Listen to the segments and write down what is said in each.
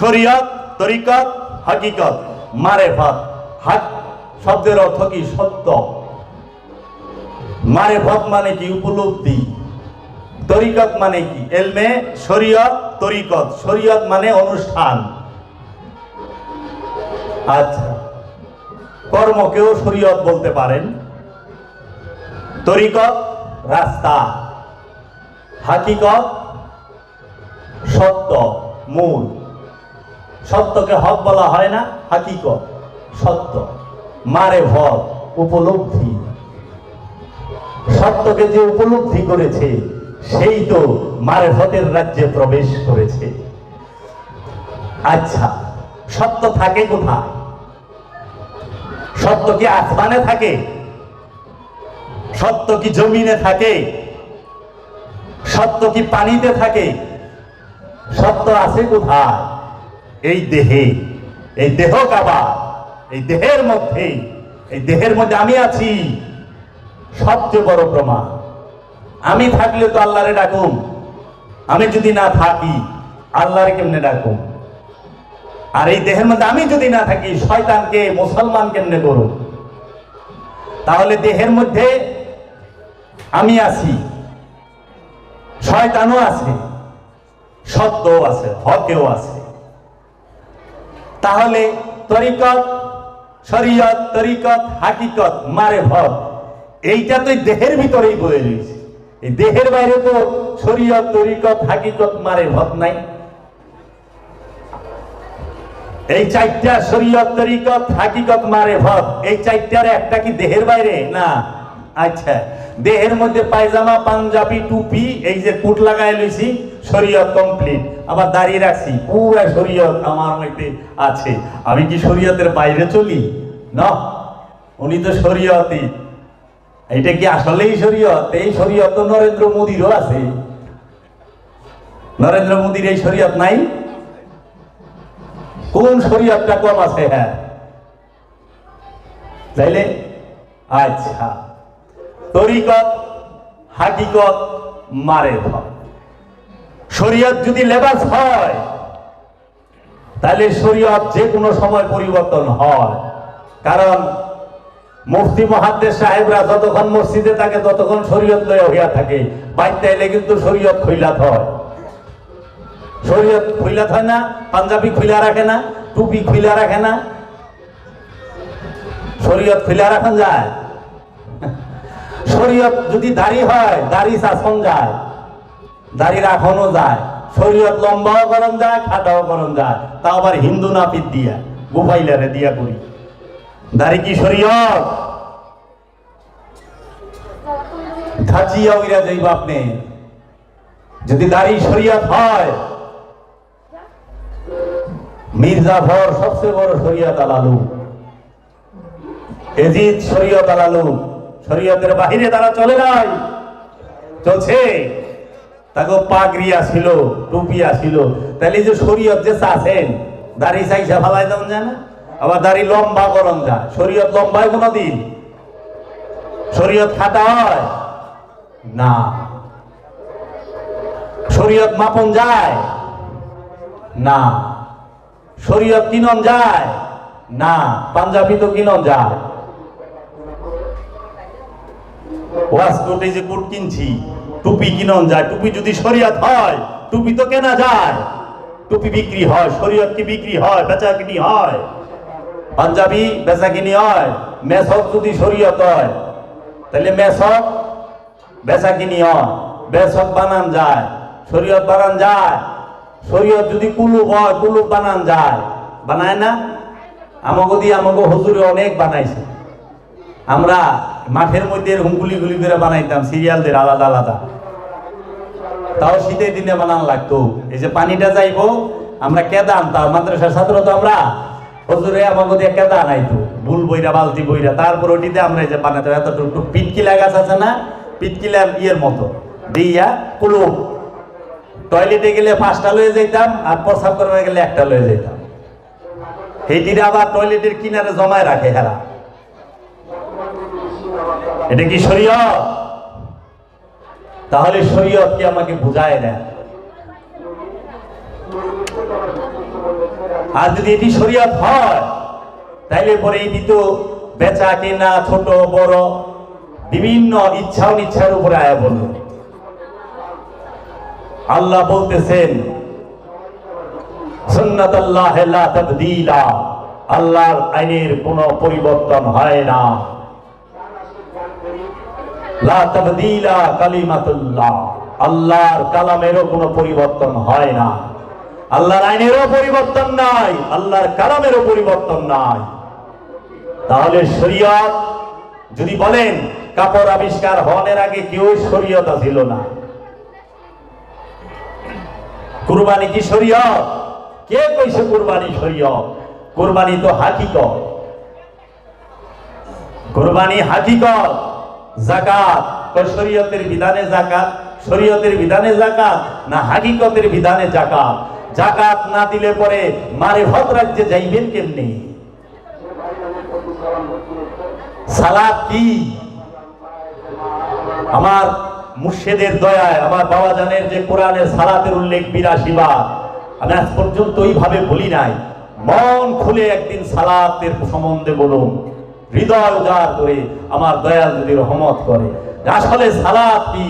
শরীয়ত, তরিকত, হাকিকত। মারেফত হাক শব্দের অর্থ কি সত্য? মারে মারেফত মানে কি উপলব্ধি? তরিকত মানে কি? এলমে, শরীয়ত, তরিকত। শরীয়ত মানে অনুষ্ঠান। আচ্ছা। কর্মকেও শরীয়ত বলতে পারেন। তরিকত, রাস্তা। হাকিকত, সত্য, মূল। সত্যকে হক বলা হয় না, হাকিকত, সত্য। মারে ভর, উপলব্ধি। সত্যকে যে উপলব্ধি করেছে, সেই তো মারেফতের রাজ্যে প্রবেশ করেছে। আচ্ছা সত্য থাকে কোথায়? সত্য কি আসমানে থাকে? সত্য কি জমিনে থাকে? সত্য কি পানিতে থাকে? সত্য আছে কোথায়? এই দেহে, এই দেহ কাবা, এই দেহের মধ্যে, এই দেহের মধ্যে আমি আছি। সবচেয়ে বড় প্রমাণ, আমি থাকলে তো আল্লাহরে ডাকুম, আমি যদি না থাকি, আল্লাহরে কেমনে ডাকুম? আর এই দেহের মধ্যে আমি যদি না থাকি, শয়তানকে, মুসলমান কেমনে করুন তাহলে দেহের মধ্যে আমি আছি, শয়তানও আছে, সত্যও আছে হকেও আছে। তাহলে তরিকত, শরীয়ত, তরিকত, হাকিকত মারে ভদ এইটা তো দেহের ভিতরেই বয়ে রয়েছে। এই দেহের বাইরে তো শরীয়ত, তরিকত, হাকিকত মারে ভদ নাই। এই চারটা শরীয়ত, তরিকত, হাকিকত মারে ভদ এই চারটার একটা কি দেহের বাইরে? না। আচ্ছা দেহের মধ্যে পায়জামা, পাঞ্জাবি, টুপি, এই যে কুট লাগাই লইছি শরীয়ত কমপ্লিট আবার দাঁড়িয়ে রাখছি, পুরা শরীয়ত আমার মধ্যে আছে। আমি কি শরীয়তের বাইরে চলি? না। উনি তো শরীয়তই। এটা কি আসলেই শরীয়ত? এই শরীয়ত তো নরেন্দ্র মোদীরও আছে। নরেন্দ্র মোদীর এই শরীয়ত নাই? কোন শরীয়তটা কম আছে? হ্যাঁ। তাইলে? আচ্ছা। তরিকত, হাকিকত মারে ধর শরীয়ত যদি লেবাস হয়, তাহলে শরীয়ত যে কোনো সময় পরিবর্তন হয়। কারণ মুফতি মহাদ্দেশ সাহেবরা যতক্ষণ মসজিদে থাকে, ততক্ষণ শরীয়ত লয়ে হইয়া থাকে। বাইতে এলে কিন্তু শরীয়ত খৈলাত হয়। শরীয়ত খৈলাত হয় না, পাঞ্জাবি খুইলা রাখে না, টুপি খুইলা রাখে না। শরীয়ত খুইলা রাখা যায়। শরীয়ত যদি দাড়ি হয়, দাড়ি শাসন যায়। দাড়ি রাখানো যায়, শরীয়ত লম্বাও করন যায় খাটাও করন যায় তা আবার হিন্দু নাপিত দিয়া, গোপাইলারে দিয়া করি। দাড়ি কি শরীয়ত? ধাচিয়া উইরা যাইব আপনি। যদি দাড়ি শরীয়ত হয়, মির্জাফর সবচেয়ে বড় শরীয়ত আলালু। এজিদ শরীয়ত আলালু। শরীয়তের বাহিরে তারা চলে নাই। চলছে। তাকে পাগড়ি আসিল, টুপি আসিল। তাহলে যে শরীয়ত যে চাচ্ছেন দাড়ি চাইছে ফালাই দেন যায় না? আবার দাড়ি লম্বা করন যা শরীয়ত লম্বায় কোনো দিন শরীয়ত খাটা হয়? না। শরীয়ত মাপন যায়? না। শরীয়ত কিনন যায়? না। পাঞ্জাবি তো কিনন যায়? ওয়াজ কোটে যে কোট কিনছি টুপি কিনন যায়, টুপি যদি শরীয়ত হয়, টুপি তো কেনা যায়। টুপি বিক্রি হয়, শরীয়ত কি বিক্রি হয় বেচা কিনি হয়। পাঞ্জাবি বেচা কিনি হয় মেসক যদি শরীয়ত হয়, তাহলে মেসক বেচা কিনি হয়। বেসক বানান যায়, শরীয়ত বানান যায়। শরীয়ত যদি কুলুপ হয় কুলুপ বানান যায়। বানায় না? আমাকে দিয়ে আমাকে হুজুরে অনেক বানাইছে। আমরা মাঠের মধ্যে এরকম গুলি করে বানাইতাম, সিরিয়ালদের আলাদা আলাদা। তাও শীতের দিনে বানান লাগতো। এই যে পানিটা যাইবো, আমরা কেদান আনতাম মাদ্রাসার ছাত্র তো আমরা। হুজুরে আমাকে দিয়ে কেদা আনাইতো ভুল বইরা, বালতি বইরা। তারপর ওটিতে আমরা এই যে বানাতাম এতটুকু। পিটকিলা গাছ আছে না? পিটকিলা ইয়ের মতো। দিয়া কুলুপ টয়লেটে গেলে পাঁচটা লয়ে যেতাম আর প্রসাব করতে গেলে একটা লয়ে যেতাম সেইটিরা আবার টয়লেটের কিনারে জমায় রাখে হেরা। এটা কি শরীয়ত? তাহলে শরীয়ত কি আমাকে বুঝায় দেয় আর যদি এটি শরীয়ত হয়, তাইলে পরে এটি তো বেচা কেনা, ছোট, বড়, বিভিন্ন ইচ্ছা অনিচ্ছার উপরে আয়া বলল আল্লাহ বলতেছেন সুন্নাত আল্লাহ আল্লাহর আইনের কোনো পরিবর্তন হয় না। লা তাবদীলা কালিমাতুল্লাহ। আল্লাহর কালামেরও কোনো পরিবর্তন হয় না। আল্লাহর আইনেরও পরিবর্তন নাই, আল্লাহর কালামেরও পরিবর্তন নাই। তাহলে শরীয়ত যদি বলেন, কাপড় আবিষ্কার হওয়ার আগে কেউ শরীয়ত ছিল না। কুরবানি কি শরীয়ত? কে কইছে কুরবানি শরীয়ত? কুরবানি তো হাকিকত। কুরবানি হাকিকত। জাকাত। শরীয়তের বিধানে জাকাত, শরীয়তের বিধানে জাকাত, না হাকিকতের বিধানে জাকাত? জাকাত না দিলে পরে মারে ভদ রাজ্যে যাইবেন কেমনি? সালাত কি? আমার মুর্শেদের দয়ায়, আমার বাবা জানের যে কোরআনের সালাতের উল্লেখ বিরাশি বার। আমি আজ পর্যন্ত ওইভাবে বলি নাই। মন খুলে একদিন সালাতের সম্বন্ধে বলুন। হৃদয় উজাড় করে আমার দয়াল যদি রহমত করে। আসলে সালাত কি?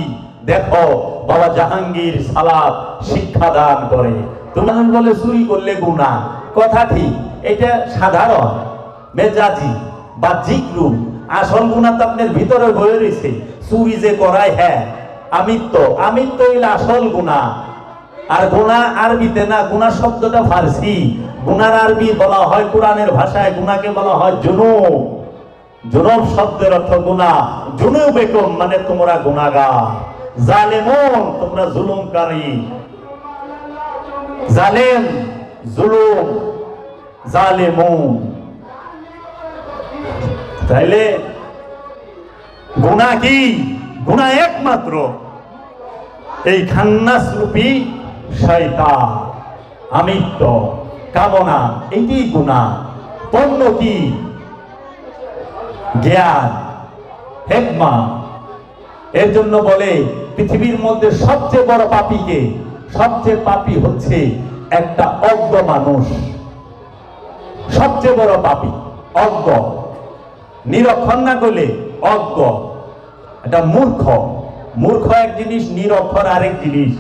দেখো, বাবা জাহাঙ্গীর সালাত শিক্ষা দান করে। তোমার বলে চুরি করলে গুণা কথা ঠিক, এটা সাধারণ। মেজাজি বা জিক্রু আসল গুণা তো আপনার ভিতরে বয়ে রয়েছে। চুরি যে করায় হ্যাঁ আমিত্ব। আমিত্ব হইলে আসল গুণা আর গুণা আরবিতে না গুণা শব্দটা ফার্সি। গুনার আরবি বলা হয়, কোরআনের ভাষায় গুনাকে বলা হয় জুনুব জুনুব শব্দের অর্থ গুণা। জুনু বেকম মানে তোমরা গুণাগার। জালেমন, তোমরা জুলুমকারী। জালেম, জুলুম, জালেমুন। তাইলে গুণা কি? গুণা একমাত্র। এই খান্নাস রূপী শয়তান, আমিত্ব, কামনা, এটি গুণা। পণ্য কি? জ্ঞান, হেকমা। এর জন্য বলে, পৃথিবীর মধ্যে সবচেয়ে বড় পাপীকে সবচেয়ে পাপী হচ্ছে একটা অজ্ঞ মানুষ। সবচেয়ে বড় পাপী, অজ্ঞ। নিরক্ষর না করলে অজ্ঞ। এটা মূর্খ। মূর্খ এক জিনিস, নিরক্ষর আরেক জিনিস।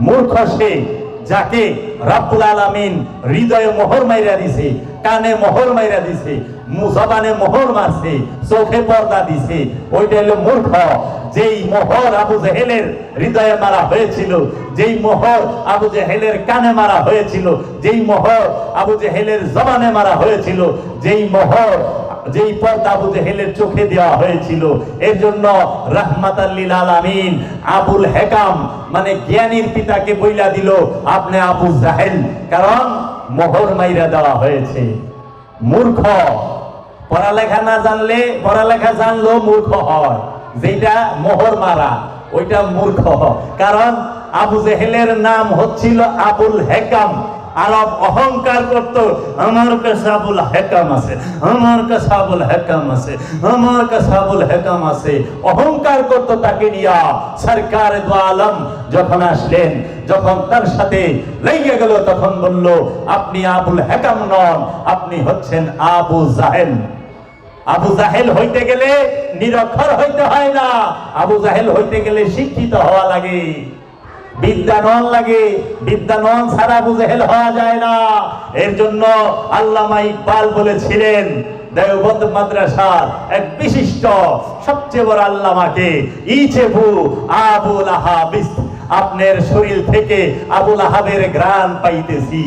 মূর্খ সে যাকে রাব্বুল আলামিন হৃদয়ে মোহর মাইরা দিছে। কানে মোহর মাইরা দিছে, মুজবানে মোহর মারছে, চোখে পর্দা দিছে। ওইটা হলো মূর্খ। যেই মোহর আবু জেহেলের হৃদয়ে মারা হয়েছিল, যেই মোহর আবু জেহেলের কানে মারা হয়েছিল, যেই মোহর আবু জেহেলের জবানে মারা হয়েছিল, যেই মোহর, যেই পর্দা আবু জেহেলের চোখে দেওয়া হয়েছিল, এর জন্য রাহমাত আলামিন আবুল হেকাম মানে জ্ঞানীর পিতাকে বইলা দিল আপনি আবু জাহেল। কারণ মোহর মাইরা দেওয়া হয়েছে। মূর্খ। পড়ালেখা না জানলে পড়ালেখা জানলেও মূর্খ হয়। যেটা মোহর মারা, ওইটা মূর্খ। কারণ আবু জেহেলের নাম হচ্ছিল আবুল হেকাম। আরব অহংকার করত। আমার কাছে আবুল হেকাম আছে, আমার কাছে আবুল হেকাম আছে, আমার কাছে আবুল হেকাম আছে। অহংকার করত তাকে নিয়া। সরকার দু আলম যখন আসলেন, যখন তার সাথে লেগে গেল, তখন বলল, আপনি আবুল হেকাম নন, আপনি হচ্ছেন আবু জাহেল। আবু জাহেল হইতে গেলে নিরক্ষর হইতে হয় না। আবু জাহেল হইতে গেলে শিক্ষিত হওয়া লাগে। বিদ্যানন লাগে বিদ্যানন ছাড়া বুঝেহেল হওয়া যায় না। এর জন্য আল্লামা ইকবাল বলেছিলেন, দেওবন্দ মাদ্রাসার এক বিশিষ্ট, সবচেয়ে বড় আল্লামাকে, ইচেবু আবুল আহাবিস আপনার শরীর থেকে আবুল আহাবের গ্রাণ পাইতেছি।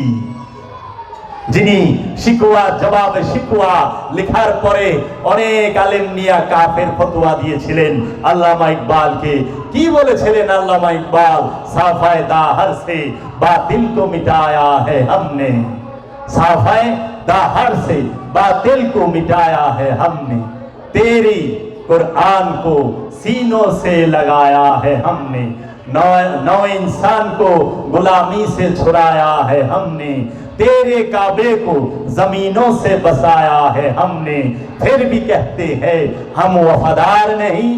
যিনি শিকুয়া জবাবে শিকুয়া লেখার পরে অনেক আলেম নিয়া কাফের ফতোয়া দিয়েছিলেন আল্লামা ইকবালকে কি বলেছিলেন আল্লামা ইকবাল সাফায় দাহর সে বাতিল को मिटाया है हमने साफाए दाहर से बातिल को मिटाया है हमने तेरी कुरान को सीनों से लगाया है हमने नौ नौ इंसान को गुलामी से छुड़ाया है हमने तेरे काबे को जमीनों से बसाया है हमने फिर भी कहते हैं हम वफादार नहीं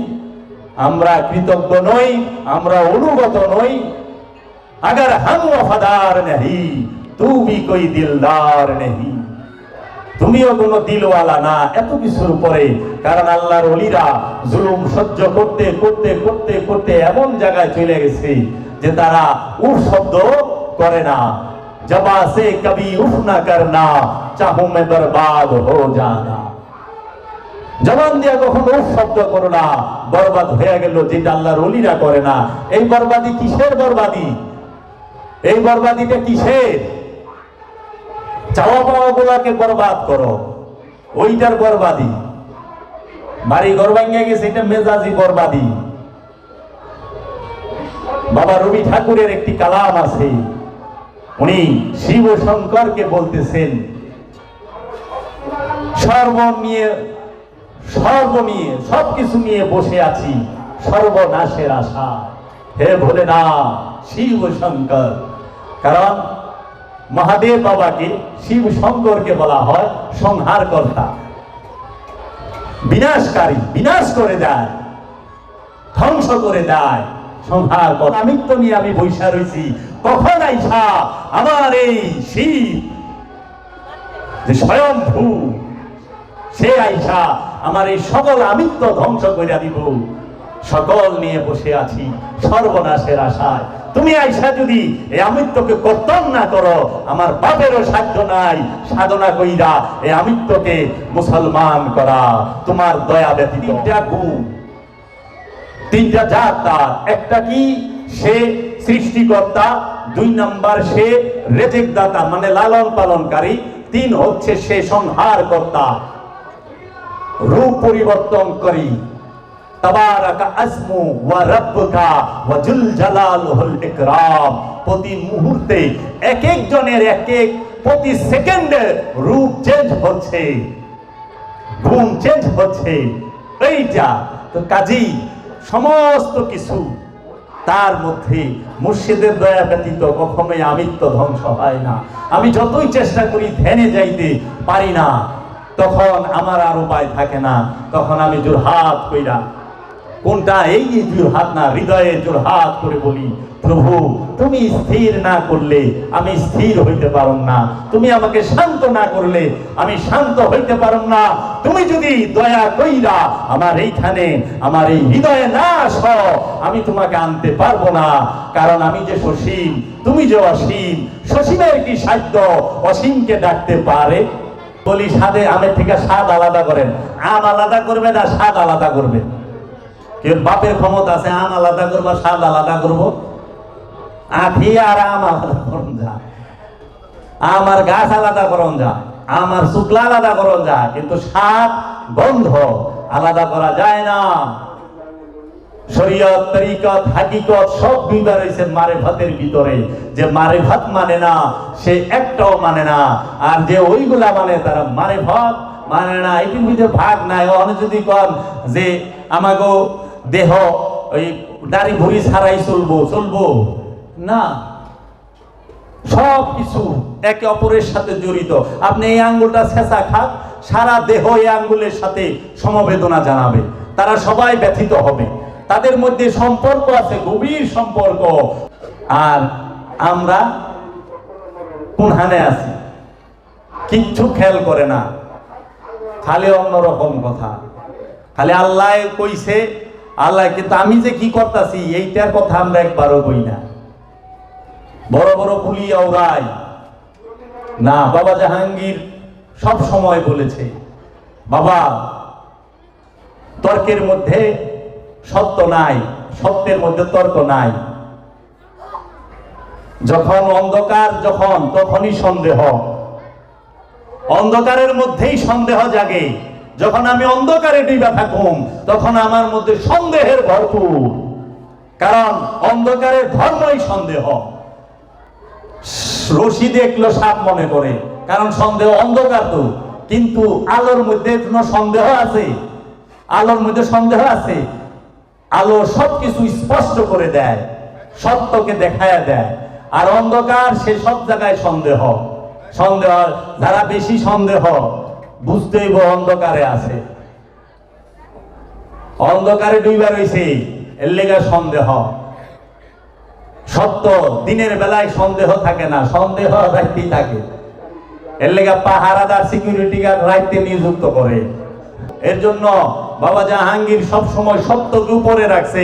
আমরা কৃতজ্ঞ নই আমরা অনুগত নই अगर हम वफादार नहीं তু ভি কোই দিলদার নেহি তুমিও কোনো দিলওয়ালা না এত কিছুর উপরে কারণ আল্লাহর অলিরা জুলুম সহ্য করতে করতে করতে করতে এমন জায়গায় চলে গেছে যে তারা উফ শব্দ করে না জবা সে কবি উফ না করনা চাহু মে বরবাদ হো জানা জবান দিয়া কখনো উফ শব্দ করো না বরবাদ হয়ে গেল, যেটা আল্লাহর অলিরা করে না। এই বরবাদি কিসের বরবাদি? এই বরবাদিটা কিসের? চাওয়া পাওয়া গুলাকে বরবাদ করো। ওইটার বরবাদি। বাড়ি ঘর ভাঙ্গিয়া গেছে, এটা মেজাজি বরবাদি। বাবা রবি ঠাকুরের একটি কালাম আছে। উনি শিব শঙ্করকে বলতেছেন সর্ব নিয়ে সর্ব নিয়ে, সবকিছু নিয়ে বসে আছি, সর্বনাশের আশা। হে ভোলে না শিব শঙ্কর। কারণ মহাদেব বাবাকে শিব শঙ্করকে বলা হয় সংহার কর্তা। বিনাশকারী, বিনাশ করে দেয়, ধ্বংস করে দেয়, সংহার কর আমিত্ব নিয়ে আমি বৈশা রয়েছি কখন আইসা আমার এই শিব যে স্বয়ংভূ সে আইসা আমার এই সকল আমিত্ব ধ্বংস করে দিব। সকল নিয়ে বসে আছি সর্বনাশের আশায়। তুমি আইসা যদি এই আমিত্বকে কর্তন না করো, আমার বাপেরও সাধ্য নাই সাধনা কইরা এই আমিত্বকে মুসলমান করা। তোমার দয়া ব্যতীত। তিনটা গুণ, তিনটা জাত তার। একটা কি? সে সৃষ্টিকর্তা, দুই নাম্বার সে রেজেক দাতা মানে লালন পালনকারী তিন হচ্ছে সে সংহার কর্তা রূপ পরিবর্তন করি। তাবারাকা আসমু ওয়া রাব্বুকা ওয়া জুল প্রতি মুহূর্তে এক এক জনের এক এক, প্রতি সেকেন্ডে রূপ চেঞ্জ হচ্ছে। ঘুম চেঞ্জ হচ্ছে। এইটা তো কাজী, সমস্ত কিছু তার মধ্যে মুর্শিদের দয়া ব্যতীত কখনোই আমিত্ব ধ্বংস হয় না। আমি যতই চেষ্টা করি ধ্যানে যাইতে পারি না, তখন আমার আর উপায় থাকে না। তখন আমি জোর হাত কইরা, কোনটা এই জোর হাত না, হৃদয়ে জোর হাত করে বলি, প্রভু, তুমি স্থির না করলে আমি স্থির হইতে পারো না। তুমি আমাকে শান্ত না করলে আমি শান্ত হইতে পারো না। তুমি যদি দয়া কইরা আমার এইখানে আমার এই হৃদয়ে না আস, আমি তোমাকে আনতে পারব না। কারণ আমি যে সসীম, তুমি যে অসীম, সসীমের কি সাধ্য? অসীমকে ডাকতে পারে? বলি স্বাদে আমের থেকে স্বাদ আলাদা করেন। আম আলাদা করবে না স্বাদ আলাদা করবে? কেউ বাপের ক্ষমতা আছে, আম আলাদা করব, স্বাদ আলাদা করব? আখি আর আম আলাদা করুন যা। আমার গাছ আলাদা করুন যা। আমার শুক্লা আলাদা করুন যা, কিন্তু স্বাদ গন্ধ আলাদা করা যায় না। শরীয়ত, তরিকত, হাকিকত সব বিবার রয়েছে মারে ভাতের। যে মারে ভাত মানে না, সে একটাও মানে না। আর যে ওইগুলা মানে তারা মারে ভাত মানে না। এটির ভিতরে ভাগ নাই। অনেক যদি কন যে আমাগো দেহ ওই দাড়ি ভুড়ি ছাড়াই চলবো চলবো? না। সব কিছু একে অপরের সাথে জড়িত। আপনি এই আঙ্গুলটা ছেঁচা খাক, সারা দেহ এই আঙ্গুলের সাথে সমবেদনা জানাবে। তারা সবাই ব্যথিত হবে। তাদের মধ্যে সম্পর্ক আছে, গভীর সম্পর্ক। আর আমরা কোন হানে আছি। কিচ্ছু খেয়াল করে না। খালি অন্যরকম কথা। খালি আল্লাহ কইছে, আল্লাহ, কিন্তু আমি যে কি করতাছি, এইটার কথা আমরা একবারও কই না। বড় বড় পুলি আওরাই না, বাবা জাহাঙ্গীর সব সময় বলেছে, বাবা, তর্কের মধ্যে সত্য নাই, সত্যের মধ্যে তর্ক নাই। যখন অন্ধকার যখন, তখনই সন্দেহ। অন্ধকারের মধ্যেই সন্দেহ জাগে। যখন আমি অন্ধকারে ডুবা থাকুম, তখন আমার মধ্যে সন্দেহের ভরপুর। কারণ অন্ধকারের ধর্মই সন্দেহ। রশি দেখল সাপ মনে করে, কারণ সন্দেহ অন্ধকার তো। কিন্তু আলোর মধ্যে কোনো সন্দেহ আছে? আলোর মধ্যে সন্দেহ আছে? আলো সবকিছু স্পষ্ট করে দেয়, সত্যকে দেখায় দেয়, আর অন্ধকার সে সব জায়গায় সন্দেহ। সন্দেহ, যারা বেশি সন্দেহ বুঝতেই অন্ধকারে আছে। অন্ধকারে ডুইবা রয়েছে এর লেগা সন্দেহ। সত্য, দিনের বেলায় সন্দেহ থাকে না, সন্দেহ রাখতেই থাকে। এর লেগে পাহারাদার সিকিউরিটি গার্ড রাইতে নিযুক্ত করে। এর জন্য বাবা জাহাঙ্গীর সবসময় সত্যকে উপরে রাখছে।